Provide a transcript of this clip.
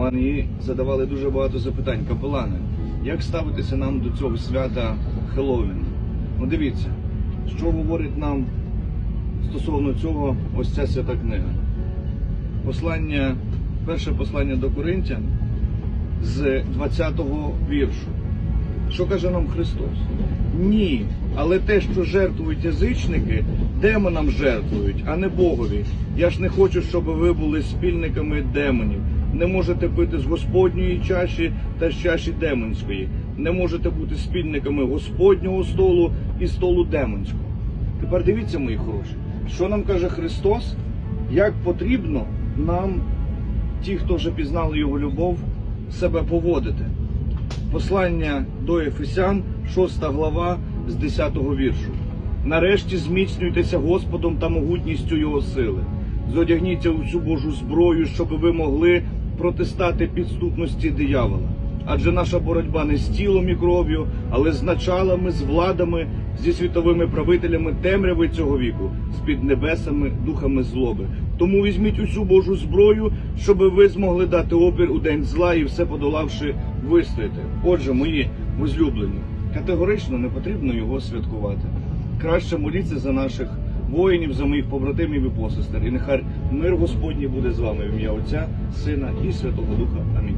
Мені задавали дуже багато запитань. Капелани, як ставитися нам до цього свята Хеллоуін? Ну дивіться, що говорить нам стосовно цього ось ця свята книга. Послання, перше послання до Коринтян з 20-го віршу. Що каже нам Христос? Ні, але те, що жертвують язичники, демонам жертвують, а не Богові. Я ж не хочу, щоб ви були спільниками демонів. Не можете пити з Господньої чаші та з чаші демонської. Не можете бути спільниками Господнього столу і столу демонського. Тепер дивіться, мої хороші, що нам каже Христос, як потрібно нам, ті, хто вже пізнали Його любов, себе поводити. Послання до Ефесян, 6 глава з 10 віршу. Нарешті зміцнюйтеся Господом та могутністю Його сили. Зодягніться у цю Божу зброю, щоб ви могли протистати підступності диявола. Адже наша боротьба не з тілом і кров'ю, але з началами, з владами, зі світовими правителями темряви цього віку, з під небесами, духами злоби. Тому візьміть усю Божу зброю, щоб ви змогли дати опір у день зла і все подолавши вистояти. Отже, мої возлюблені, категорично не потрібно його святкувати. Краще моліться за наших воїнів, за моїх побратимів і посестер. І нехай мир Господній буде з вами в ім'я Отця, Сина і Святого Духа. Амінь.